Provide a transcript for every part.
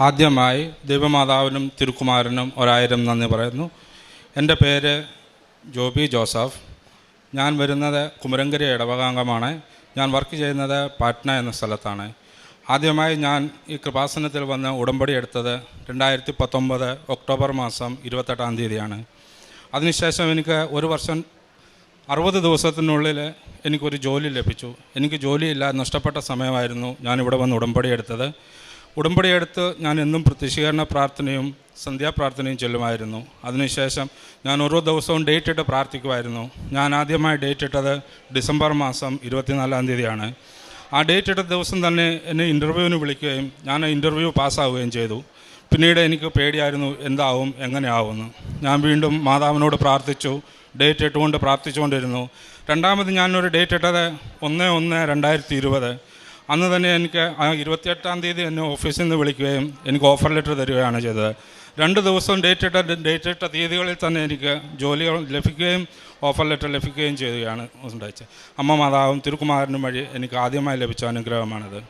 ആദ്യമായി ദൈവമാതാവിനും തിരുക്കുമാരനും ഒരായിരം നന്ദി പറയുന്നു. എന്റെ പേര് ജോബി ജോസഫ്. ഞാൻ വരുന്നത് കുമരങ്കരി ഇടവകാംഗമാണ്. ഞാൻ വർക്ക് ചെയ്യുന്നത് പാറ്റ്ന എന്ന സ്ഥലത്താണ്. ആദ്യമായി ഞാൻ ഈ കൃപാസനത്തിൽ വന്ന് ഉടമ്പടി എടുത്തത് രണ്ടായിരത്തി പത്തൊമ്പത് ഒക്ടോബർ മാസം ഇരുപത്തെട്ടാം തീയതിയാണ്. അതിനുശേഷം എനിക്ക് ഒരു വർഷം അറുപത് ദിവസത്തിനുള്ളിൽ എനിക്കൊരു ജോലി ലഭിച്ചു. എനിക്ക് ജോലിയില്ല നഷ്ടപ്പെട്ട സമയമായിരുന്നു ഞാനിവിടെ വന്ന് ഉടമ്പടി എടുത്തത്. ഉടമ്പടി എടുത്ത് ഞാൻ എന്നും പ്രത്യക്ഷീകരണ പ്രാർത്ഥനയും സന്ധ്യാപ്രാർത്ഥനയും ചൊല്ലുമായിരുന്നു. അതിനുശേഷം ഞാൻ ഓരോ ദിവസവും ഡേറ്റ് ഇട്ട് പ്രാർത്ഥിക്കുമായിരുന്നു. ഞാൻ ആദ്യമായി ഡേറ്റ് ഇട്ടത് ഡിസംബർ മാസം ഇരുപത്തിനാലാം തീയതിയാണ്. ആ ഡേറ്റ് ഇട്ട ദിവസം തന്നെ എന്നെ ഇന്റർവ്യൂവിന് വിളിക്കുകയും ഞാൻ ഇന്റർവ്യൂ പാസ്സാവുകയും ചെയ്തു. പിന്നീട് എനിക്ക് പേടിയായിരുന്നു എന്താവും എങ്ങനെയാവുമെന്ന്. ഞാൻ വീണ്ടും മാതാവിനോട് പ്രാർത്ഥിച്ചു ഡേറ്റ് ഇട്ടുകൊണ്ട് പ്രാർത്ഥിച്ചുകൊണ്ടിരുന്നു. രണ്ടാമത് ഞാനൊരു ഡേറ്റ് ഇട്ടത് ഒന്ന് ഒന്ന് രണ്ടായിരത്തി ഇരുപത്. അന്ന് തന്നെ എനിക്ക് ആ ഇരുപത്തിയെട്ടാം തീയതി എന്നെ ഓഫീസിൽ നിന്ന് വിളിക്കുകയും എനിക്ക് ഓഫർ ലെറ്റർ തരികയാണ് ചെയ്തത്. രണ്ട് ദിവസം ഡേറ്റ് ഇട്ട ഡേറ്റ് ഇട്ട തീയതികളിൽ തന്നെ എനിക്ക് ജോലികൾ ലഭിക്കുകയും ഓഫർ ലെറ്റർ ലഭിക്കുകയും ചെയ്യുകയാണ് ഉണ്ടായത് അമ്മ മാതാവും തിരുക്കുമാരനും വഴി എനിക്ക് ആദ്യമായി ലഭിച്ച അനുഗ്രഹമാണിത്.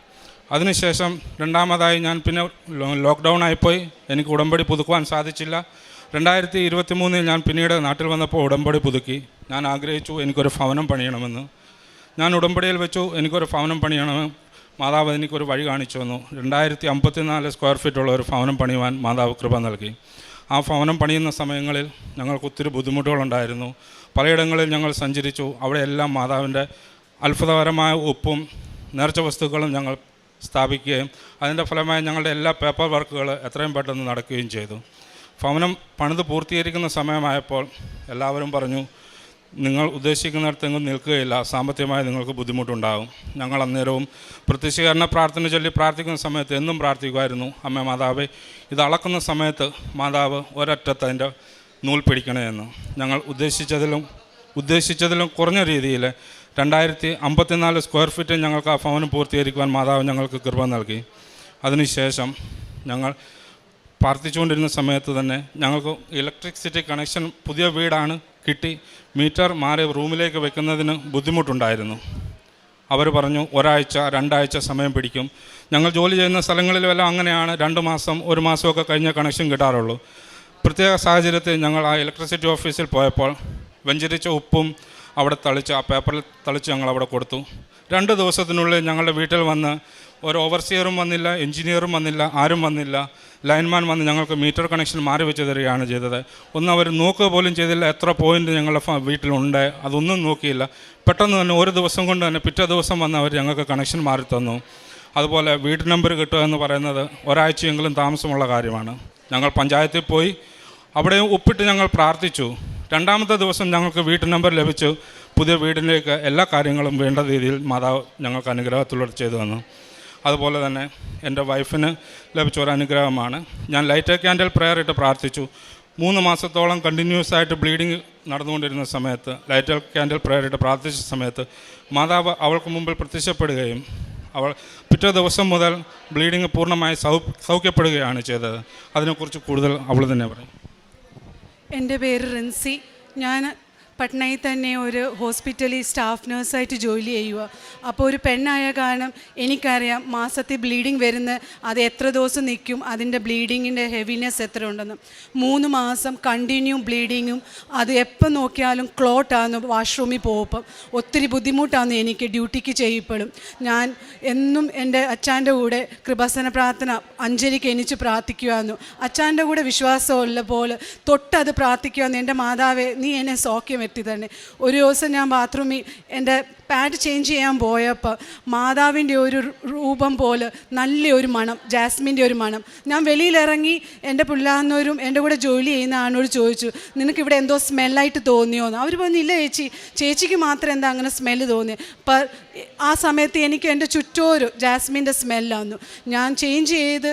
അതിനുശേഷം രണ്ടാമതായി ഞാൻ പിന്നെ ലോക്ക്ഡൗൺ ആയിപ്പോയി. എനിക്ക് ഉടമ്പടി പുതുക്കുവാൻ സാധിച്ചില്ല. രണ്ടായിരത്തി ഇരുപത്തി മൂന്നിൽ ഞാൻ പിന്നീട് നാട്ടിൽ വന്നപ്പോൾ ഉടമ്പടി പുതുക്കി. ഞാൻ ആഗ്രഹിച്ചു എനിക്കൊരു ഭവനം പണിയണമെന്ന്. ഞാൻ ഉടമ്പടിയിൽ വെച്ചു എനിക്കൊരു ഭവനം പണിയണം മാതാവ് എനിക്കൊരു വഴി കാണിച്ചു വന്നു രണ്ടായിരത്തി അമ്പത്തിനാല് സ്ക്വയർ ഫീറ്റുള്ള ഒരു ഭവനം പണിയുവാൻ മാതാവ് കൃപ നൽകി. ആ ഭവനം പണിയുന്ന സമയങ്ങളിൽ ഞങ്ങൾക്ക് ഒത്തിരി ബുദ്ധിമുട്ടുകളുണ്ടായിരുന്നു. പലയിടങ്ങളിൽ ഞങ്ങൾ സഞ്ചരിച്ചു. അവിടെയെല്ലാം മാതാവിന്റെ അത്ഭുതകരമായ ഉപ്പും നേർച്ച വസ്തുക്കളും ഞങ്ങൾ സ്ഥാപിക്കുകയും അതിന്റെ ഫലമായി ഞങ്ങളുടെ എല്ലാ പേപ്പർ വർക്കുകൾ എത്രയും പെട്ടെന്ന് നടക്കുകയും ചെയ്തു. ഭവനം പണിത് പൂർത്തീകരിക്കുന്ന സമയമായപ്പോൾ എല്ലാവരും പറഞ്ഞു നിങ്ങൾ ഉദ്ദേശിക്കുന്നിടത്തെങ്കിലും നിൽക്കുകയില്ല. സാമ്പത്തികമായി നിങ്ങൾക്ക് ബുദ്ധിമുട്ടുണ്ടാകും. ഞങ്ങൾ അന്നേരവും പ്രത്യക്ഷീകരണ പ്രാർത്ഥന ചൊല്ലി പ്രാർത്ഥിക്കുന്ന സമയത്ത് എന്നും പ്രാർത്ഥിക്കുമായിരുന്നു. അമ്മ മാതാവ് ഇത് അളക്കുന്ന സമയത്ത് മാതാവ് ഒരറ്റത്ത് അതിന്റെ നൂൽ പിടിക്കണമെന്ന് ഞങ്ങൾ ഉദ്ദേശിച്ചതിലും ഉദ്ദേശിച്ചതിലും കുറഞ്ഞ രീതിയിൽ രണ്ടായിരത്തി അമ്പത്തിനാല് സ്ക്വയർ ഫീറ്റ് ഞങ്ങൾക്ക് ആ ഭവനം പൂർത്തീകരിക്കുവാൻ മാതാവ് ഞങ്ങൾക്ക് കൃപ നൽകി. അതിനുശേഷം ഞങ്ങൾ പ്രാർത്ഥിച്ചുകൊണ്ടിരുന്ന സമയത്ത് തന്നെ ഞങ്ങൾക്ക് ഇലക്ട്രിസിറ്റി കണക്ഷൻ പുതിയ വീടാണ് കിട്ടി. മീറ്റർ മാറി റൂമിലേക്ക് വെക്കുന്നതിന് ബുദ്ധിമുട്ടുണ്ടായിരുന്നു. അവർ പറഞ്ഞു ഒരാഴ്ച രണ്ടാഴ്ച സമയം പിടിക്കും. ഞങ്ങൾ ജോലി ചെയ്യുന്ന സ്ഥലങ്ങളിലെല്ലാം അങ്ങനെയാണ്. രണ്ട് മാസം ഒരു മാസമൊക്കെ കഴിഞ്ഞ കണക്ഷൻ കിട്ടാറുള്ളൂ. പ്രത്യേക സാഹചര്യത്തിൽ ഞങ്ങൾ ആ ഇലക്ട്രിസിറ്റി ഓഫീസിൽ പോയപ്പോൾ വെഞ്ചരിച്ച ഉപ്പും അവിടെ തളിച്ച് ആ പേപ്പറിൽ തളിച്ച് ഞങ്ങൾ അവിടെ കൊടുത്തു. രണ്ട് ദിവസത്തിനുള്ളിൽ ഞങ്ങളുടെ വീട്ടിൽ വന്ന് ഒരു ഓവർസിയറും വന്നില്ല എഞ്ചിനീയറും വന്നില്ല ആരും വന്നില്ല. ലൈൻമാൻ വന്ന് ഞങ്ങൾക്ക് മീറ്റർ കണക്ഷൻ മാറി വെച്ച് തരികയാണ് ചെയ്തത്. ഒന്ന് അവർ നോക്കുക പോലും ചെയ്തില്ല. എത്ര പോയിന്റ് ഞങ്ങളുടെ വീട്ടിലുണ്ട് അതൊന്നും നോക്കിയില്ല. പെട്ടെന്ന് തന്നെ ഒരു ദിവസം കൊണ്ട് തന്നെ പിറ്റേ ദിവസം വന്ന് അവർ ഞങ്ങൾക്ക് കണക്ഷൻ മാറി തന്നു. അതുപോലെ വീട്ട് നമ്പർ കിട്ടുക എന്ന് പറയുന്നത് ഒരാഴ്ചയെങ്കിലും താമസമുള്ള കാര്യമാണ്. ഞങ്ങൾ പഞ്ചായത്തിൽ പോയി അവിടെ ഒപ്പിട്ട് ഞങ്ങൾ പ്രാർത്ഥിച്ചു. രണ്ടാമത്തെ ദിവസം ഞങ്ങൾക്ക് വീട്ട് നമ്പർ ലഭിച്ചു. പുതിയ വീടിലേക്ക് എല്ലാ കാര്യങ്ങളും വേണ്ട രീതിയിൽ മാതാവ് ഞങ്ങൾക്ക് അനുഗ്രഹത്തിലൂടെ ചെയ്തു തന്നു. അതുപോലെ തന്നെ എന്റെ വൈഫിന് ലഭിച്ച ഒരു അനുഗ്രഹമാണ് ഞാൻ ലൈറ്റർ ക്യാൻഡൽ പ്രെയർ ഇട്ട് പ്രാർത്ഥിച്ചു. മൂന്ന് മാസത്തോളം കണ്ടിന്യൂസ് ആയിട്ട് ബ്ലീഡിങ് നടന്നുകൊണ്ടിരുന്ന സമയത്ത് ലൈറ്റർ ക്യാൻഡൽ പ്രെയർ ഇട്ട് പ്രാർത്ഥിച്ച സമയത്ത് മാതാവ് അവൾക്ക് മുമ്പിൽ പ്രത്യക്ഷപ്പെടുകയും അവൾ പിറ്റേ ദിവസം മുതൽ ബ്ലീഡിങ് പൂർണമായി സൗ സൗഖ്യപ്പെടുകയാണ് ചെയ്തത്. അതിനെക്കുറിച്ച് കൂടുതൽ അവൾ തന്നെ പറയും. എന്റെ പേര് റിൻസി. ഞാൻ പട്നയിൽ തന്നെ ഒരു ഹോസ്പിറ്റലിൽ സ്റ്റാഫ് നേഴ്സായിട്ട് ജോലി ചെയ്യുക. അപ്പോൾ ഒരു പെണ്ണായ കാരണം എനിക്കറിയാം മാസത്തിൽ ബ്ലീഡിങ് വരുന്ന അത് എത്ര ദിവസം നിൽക്കും അതിന്റെ ബ്ലീഡിങ്ങിന്റെ ഹെവിനെസ് എത്ര ഉണ്ടെന്ന്. മൂന്ന് മാസം കണ്ടിന്യൂ ബ്ലീഡിങ്ങും അത് എപ്പോൾ നോക്കിയാലും ക്ലോട്ടാണ് വാഷ്റൂമിൽ പോകുമ്പം. ഒത്തിരി ബുദ്ധിമുട്ടാണ് എനിക്ക് ഡ്യൂട്ടിക്ക് ചെയ്യപ്പെടും. ഞാൻ എന്നും എന്റെ അച്ചാന്റെ കൂടെ കൃപാസന പ്രാർത്ഥന അഞ്ജലിക്ക് എനിച്ച് പ്രാർത്ഥിക്കുമായിരുന്നു അച്ചാന്റെ കൂടെ വിശ്വാസമുള്ള പോലെ തൊട്ടത് പ്രാർത്ഥിക്കുമായിരുന്നു എന്റെ മാതാവേ നീ എന്നെ സൗഖ്യം എത്തി തന്നെ. ഒരു ദിവസം ഞാൻ ബാത്റൂമിൽ എന്റെ പാഡ് ചേഞ്ച് ചെയ്യാൻ പോയപ്പോൾ മാതാവിന്റെ ഒരു രൂപം പോലെ നല്ലൊരു മണം ജാസ്മിന്റെ ഒരു മണം. ഞാൻ വെളിയിലിറങ്ങി എന്റെ പിള്ളാന്നവരും എന്റെ കൂടെ ജോലി ചെയ്യുന്ന ആണോട് ചോദിച്ചു നിനക്ക് ഇവിടെ എന്തോ സ്മെല്ലായിട്ട് തോന്നിയോന്ന്? അവർ പറഞ്ഞു ഇല്ല ചേച്ചി ചേച്ചിക്ക് മാത്രം എന്താ അങ്ങനെ സ്മെല്ല് തോന്നിയത് അപ്പം ആ സമയത്ത് എനിക്ക് എന്റെ ചുറ്റോരു ജാസ്മിന്റെ സ്മെല്ലാന്നു ഞാൻ ചേഞ്ച് ചെയ്ത്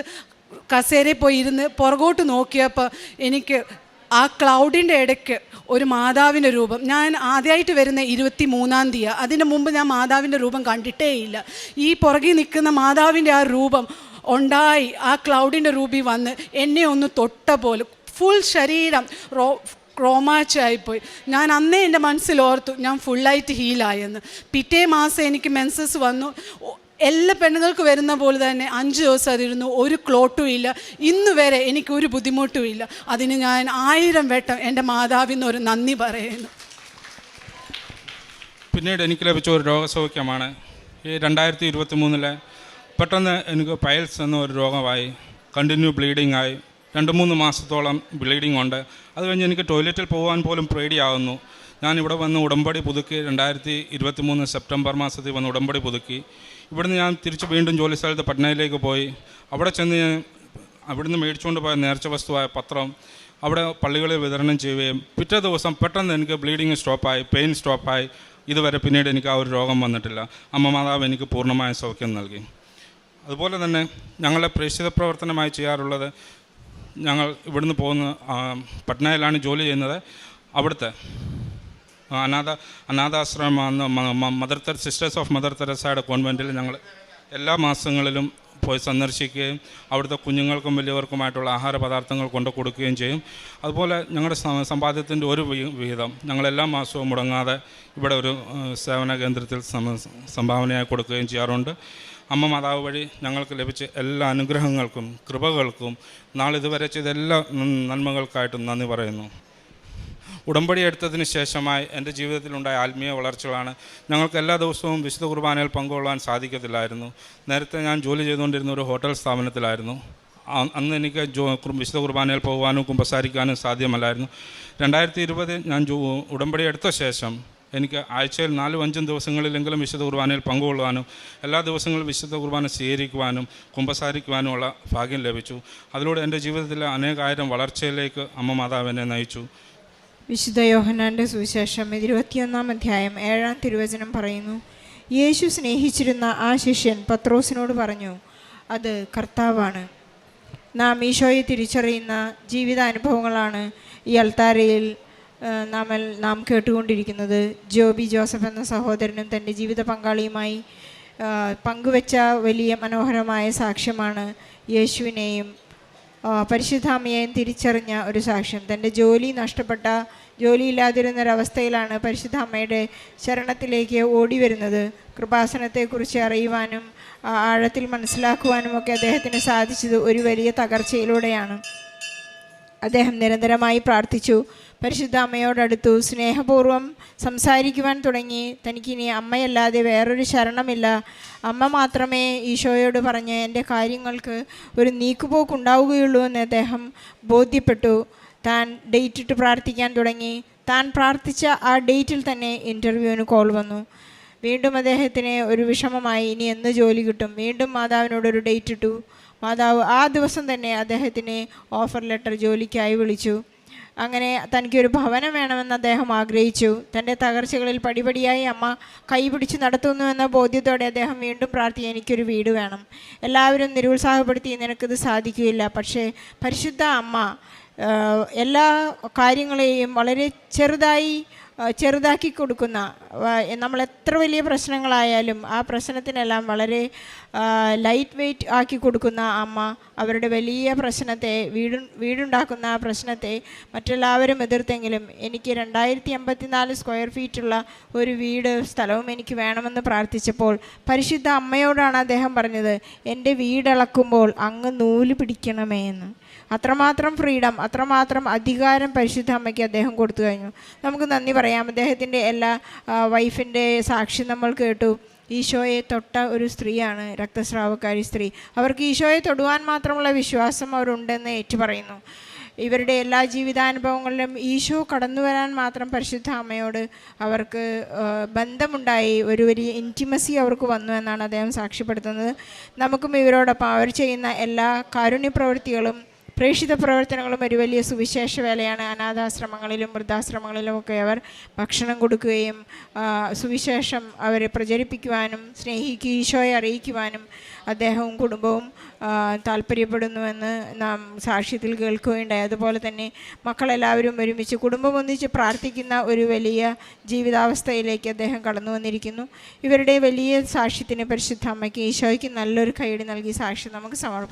കസേരയിൽ പോയി ഇരുന്ന് പുറകോട്ട് നോക്കിയപ്പോൾ എനിക്ക് ആ ക്ലൗഡിന്റെ ഇടയ്ക്ക് ഒരു മാതാവിന്റെ രൂപം. ഞാൻ ആദ്യമായിട്ട് വരുന്ന ഇരുപത്തി മൂന്നാം തീയതി അതിന് മുമ്പ് ഞാൻ മാതാവിന്റെ രൂപം കണ്ടിട്ടേയില്ല ഈ പുറകിൽ നിൽക്കുന്ന മാതാവിന്റെ ആ രൂപം ഉണ്ടായി ആ ക്ലൗഡിന്റെ രൂപി വന്ന് എന്നെ ഒന്ന് തൊട്ട പോലെ ഫുൾ ശരീരം റോ ക്രോമാച്ചായിപ്പോയി ഞാൻ അന്നേ എന്റെ മനസ്സിൽ ഓർത്തു ഞാൻ ഫുള്ളായിട്ട് ഹീലായെന്ന് പിറ്റേ മാസം എനിക്ക് മെൻസസ് വന്നു. എല്ലാ പെണ്ണുങ്ങൾക്ക് വരുന്ന പോലെ തന്നെ അഞ്ച് ദിവസം അതിരുന്നു ഒരു ക്ലോട്ടും ഇല്ല. ഇന്ന് വരെ എനിക്ക് ഒരു ബുദ്ധിമുട്ടും ഇല്ല. അതിന് ഞാൻ ആയിരം വട്ടം എന്റെ മാതാവിന്ന് ഒരു നന്ദി പറയുന്നു. പിന്നീട് എനിക്ക് ലഭിച്ച ഒരു രോഗസൗഖ്യമാണ്. ഈ രണ്ടായിരത്തി ഇരുപത്തി മൂന്നിലെ പെട്ടെന്ന് എനിക്ക് പയൽസ് എന്ന ഒരു രോഗമായി കണ്ടിന്യൂ ബ്ലീഡിംഗ് ആയി. രണ്ട് മൂന്ന് മാസത്തോളം ബ്ലീഡിംഗ് ഉണ്ട്. അത് കഴിഞ്ഞ് എനിക്ക് ടോയ്ലറ്റിൽ പോകാൻ പോലും പേടിയാവുന്നു. ഞാൻ വന്ന് ഉടമ്പടി പുതുക്കി രണ്ടായിരത്തി ഇരുപത്തി മൂന്ന് സെപ്റ്റംബർ മാസത്തിൽ വന്ന് ഉടമ്പടി പുതുക്കി. ഇവിടുന്ന് ഞാൻ തിരിച്ച് വീണ്ടും ജോലി സ്ഥലത്ത് പട്നയിലേക്ക് പോയി. അവിടെ ചെന്ന് ഞാൻ അവിടുന്ന് മേടിച്ചുകൊണ്ട് പോയ നേർച്ച വസ്തുവായ പത്രം അവിടെ പള്ളികളിൽ വിതരണം ചെയ്യുകയും പിറ്റേ ദിവസം പെട്ടെന്ന് എനിക്ക് ബ്ലീഡിങ് സ്റ്റോപ്പായി പെയിൻ സ്റ്റോപ്പായി ഇതുവരെ പിന്നീട് എനിക്ക് ആ ഒരു രോഗം വന്നിട്ടില്ല. അമ്മ മാതാവ് എനിക്ക് പൂർണമായ സൗഖ്യം നൽകി. അതുപോലെ തന്നെ ഞങ്ങളെ പ്രേക്ഷിത പ്രവർത്തനമായി ചെയ്യാറുള്ളത് ഞങ്ങൾ ഇവിടുന്ന് പോകുന്ന പട്നയിലാണ് ജോലി ചെയ്യുന്നത്. അവിടുത്തെ അനാഥ അനാഥാശ്രമം എന്ന മ- മ- മദർ സിസ്റ്റേഴ്സ് ഓഫ് മദർ തെരസയുടെ കോൺവെന്റിൽ ഞങ്ങൾ എല്ലാ മാസങ്ങളിലും പോയി സന്ദർശിക്കുകയും അവിടുത്തെ കുഞ്ഞുങ്ങൾക്കും വലിയവർക്കുമായിട്ടുള്ള ആഹാര പദാർത്ഥങ്ങൾ കൊണ്ടു കൊടുക്കുകയും ചെയ്യും. അതുപോലെ ഞങ്ങളുടെ സമ്പാദ്യത്തിന്റെ ഒരു വിഹിതം ഞങ്ങൾ എല്ലാ മാസവും മുടങ്ങാതെ ഇവിടെ ഒരു സേവന കേന്ദ്രത്തിൽ സംഭാവനയായി കൊടുക്കുകയും ചെയ്യാറുണ്ട്. അമ്മ മാതാവ് വഴി ഞങ്ങൾക്ക് ലഭിച്ച എല്ലാ അനുഗ്രഹങ്ങൾക്കും കൃപകൾക്കും നാളിതുവരെ ചെയ്ത എല്ലാ നന്മകൾക്കായിട്ടും നന്ദി പറയുന്നു. ഉടമ്പടി എടുത്തതിന് ശേഷമായി എന്റെ ജീവിതത്തിലുണ്ടായ ആത്മീയ വളർച്ചകളാണ് ഞങ്ങൾക്ക് എല്ലാ ദിവസവും വിശുദ്ധ കുർബാനയിൽ പങ്കുകൊള്ളാൻ സാധിക്കത്തില്ലായിരുന്നു. നേരത്തെ ഞാൻ ജോലി ചെയ്തുകൊണ്ടിരുന്ന ഒരു ഹോട്ടൽ സ്ഥാപനത്തിലായിരുന്നു. അന്ന് എനിക്ക് ജോ വിശുദ്ധ കുർബാനയിൽ പോകുവാനും കുമ്പസാരിക്കാനും സാധ്യമല്ലായിരുന്നു. രണ്ടായിരത്തി ഇരുപത് ഞാൻ ഉടമ്പടി എടുത്ത ശേഷം എനിക്ക് ആഴ്ചയിൽ നാലും അഞ്ചും ദിവസങ്ങളിലെങ്കിലും വിശുദ്ധ കുർബാനയിൽ പങ്കുകൊള്ളുവാനും എല്ലാ ദിവസങ്ങളും വിശുദ്ധ കുർബാന സ്വീകരിക്കുവാനും കുമ്പസാരിക്കുവാനുമുള്ള ഭാഗ്യം ലഭിച്ചു. അതിലൂടെ എന്റെ ജീവിതത്തിലെ അനേകായിരം വളർച്ചയിലേക്ക് അമ്മ മാതാവിനെ നയിച്ചു. വിശുദ്ധ യോഹനാന്റെ സുവിശേഷം ഇരുപത്തിയൊന്നാം അധ്യായം ഏഴാം തിരുവചനം പറയുന്നു. യേശു സ്നേഹിച്ചിരുന്ന ആ ശിഷ്യൻ പത്രോസിനോട് പറഞ്ഞു അത് കർത്താവാണ്. നാം ഈശോയെ തിരിച്ചറിയുന്ന ജീവിതാനുഭവങ്ങളാണ് ഈ അൾത്താരയിൽ നമ്മൾ നാം കേട്ടുകൊണ്ടിരിക്കുന്നത്. ജോബി ജോസഫ് എന്ന സഹോദരനും തന്റെ ജീവിത പങ്കാളിയുമായി പങ്കുവച്ച വലിയ മനോഹരമായ സാക്ഷ്യമാണ് യേശുവിനെയും പരിശുദ്ധാമ്മയെയും തിരിച്ചറിഞ്ഞ ഒരു സാക്ഷ്യം. തന്റെ ജോലി നഷ്ടപ്പെട്ട ജോലിയില്ലാതിരുന്നൊരവസ്ഥയിലാണ് പരിശുദ്ധ അമ്മയുടെ ശരണത്തിലേക്ക് ഓടി വരുന്നത് കൃപാസനത്തെക്കുറിച്ച് അറിയുവാനും ആഴത്തിൽ മനസ്സിലാക്കുവാനും ഒക്കെ അദ്ദേഹത്തിന് സാധിച്ചത് ഒരു വലിയ തകർച്ചയിലൂടെയാണ്. അദ്ദേഹം നിരന്തരമായി പ്രാർത്ഥിച്ചു. പരിശുദ്ധ അമ്മയോടടുത്തു സ്നേഹപൂർവം സംസാരിക്കുവാൻ തുടങ്ങി. തനിക്കിനി അമ്മയല്ലാതെ വേറൊരു ശരണമില്ല. അമ്മ മാത്രമേ ഈശോയോട് പറഞ്ഞ് എന്റെ കാര്യങ്ങൾക്ക് ഒരു നീക്കുപോക്കുണ്ടാവുകയുള്ളൂ എന്ന് അദ്ദേഹം ബോധ്യപ്പെട്ടു. താൻ ഡേറ്റ് ഇട്ട് പ്രാർത്ഥിക്കാൻ തുടങ്ങി. താൻ പ്രാർത്ഥിച്ച ആ ഡേറ്റിൽ തന്നെ ഇന്റർവ്യൂവിന് കോൾ വന്നു. വീണ്ടും അദ്ദേഹത്തിന് ഒരു വിഷമമായി ഇനി എന്ന് ജോലി കിട്ടും? വീണ്ടും മാതാവിനോടൊരു ഡേറ്റ് ഇട്ടു. മാതാവ് ആ ദിവസം തന്നെ അദ്ദേഹത്തിന് ഓഫർ ലെറ്റർ ജോലിക്കായി വിളിച്ചു. അങ്ങനെ തനിക്കൊരു ഭവനം വേണമെന്ന് അദ്ദേഹം ആഗ്രഹിച്ചു. തന്റെ തകർച്ചകളിൽ പടിപടിയായി അമ്മ കൈപിടിച്ച് നടത്തുന്നുവെന്ന ബോധ്യത്തോടെ അദ്ദേഹം വീണ്ടും പ്രാർത്ഥി എനിക്കൊരു വീട് വേണം. എല്ലാവരും നിരുത്സാഹപ്പെടുത്തി നിനക്കിത് സാധിക്കുകയില്ല. പക്ഷേ പരിശുദ്ധ അമ്മ എല്ലാ കാര്യങ്ങളെയും വളരെ ചെറുതായി ചെറുതാക്കി കൊടുക്കുന്ന നമ്മൾ എത്ര വലിയ പ്രശ്നങ്ങളായാലും ആ പ്രശ്നത്തിനെല്ലാം വളരെ ലൈറ്റ് വെയിറ്റ് ആക്കി കൊടുക്കുന്ന അമ്മ അവരുടെ വലിയ പ്രശ്നത്തെ വീട് വീടുണ്ടാക്കുന്ന ആ പ്രശ്നത്തെ മറ്റെല്ലാവരും എതിർത്തെങ്കിലും എനിക്ക് രണ്ടായിരത്തി എൺപത്തിനാല് സ്ക്വയർ ഫീറ്റുള്ള ഒരു വീട് സ്ഥലവും എനിക്ക് വേണമെന്ന് പ്രാർത്ഥിച്ചപ്പോൾ പരിശുദ്ധ അമ്മയോടാണ് അദ്ദേഹം പറഞ്ഞത് എന്റെ വീടിളക്കുമ്പോൾ അങ്ങ് നൂൽ പിടിക്കണമേ എന്ന്. അത്രമാത്രം ഫ്രീഡം അത്രമാത്രം അധികാരം പരിശുദ്ധ അമ്മയ്ക്ക് അദ്ദേഹം കൊടുത്തു കഴിഞ്ഞു. നമുക്ക് നന്ദി പറയാം. അദ്ദേഹത്തിന്റെ എല്ലാ വൈഫിന്റെ സാക്ഷി നമ്മൾ കേട്ടു. ഈശോയെ തൊട്ട ഒരു സ്ത്രീയാണ് രക്തസ്രാവക്കാരി സ്ത്രീ. അവർക്ക് ഈശോയെ തൊടുവാൻ മാത്രമുള്ള വിശ്വാസം അവരുണ്ടെന്ന് ഏറ്റു പറയുന്നു. ഇവരുടെ എല്ലാ ജീവിതാനുഭവങ്ങളിലും ഈശോ കടന്നു വരാൻ മാത്രം പരിശുദ്ധ അമ്മയോട് അവർക്ക് ബന്ധമുണ്ടായി. ഒരു വലിയ ഇന്റിമസി അവർക്ക് വന്നു എന്നാണ് അദ്ദേഹം സാക്ഷ്യപ്പെടുത്തുന്നത്. നമുക്കും ഇവരോടൊപ്പം അവർ ചെയ്യുന്ന എല്ലാ കാരുണ്യ പ്രവൃത്തികളും പ്രേക്ഷിത പ്രവർത്തനങ്ങളും ഒരു വലിയ സുവിശേഷ വേലയാണ്. അനാഥാശ്രമങ്ങളിലും വൃദ്ധാശ്രമങ്ങളിലും ഒക്കെ അവർ ഭക്ഷണം കൊടുക്കുകയും സുവിശേഷം അവരെ പ്രചരിപ്പിക്കുവാനും സ്നേഹിക്കുക ഈശോയെ അറിയിക്കുവാനും അദ്ദേഹവും കുടുംബവും താല്പര്യപ്പെടുന്നുവെന്ന് നാം സാക്ഷ്യത്തിൽ കേൾക്കുകയുണ്ടായി. അതുപോലെ തന്നെ മക്കളെല്ലാവരും ഒരുമിച്ച് കുടുംബം ഒന്നിച്ച് പ്രാർത്ഥിക്കുന്ന ഒരു വലിയ ജീവിതാവസ്ഥയിലേക്ക് അദ്ദേഹം കടന്നു വന്നിരിക്കുന്നു. ഇവരുടെ വലിയ സാക്ഷ്യത്തിന് പരിശുദ്ധ അമ്മയ്ക്ക് ഈശോയ്ക്ക് നല്ലൊരു കൈയടി നൽകി സാക്ഷ്യം നമുക്ക് സമർപ്പിക്കാം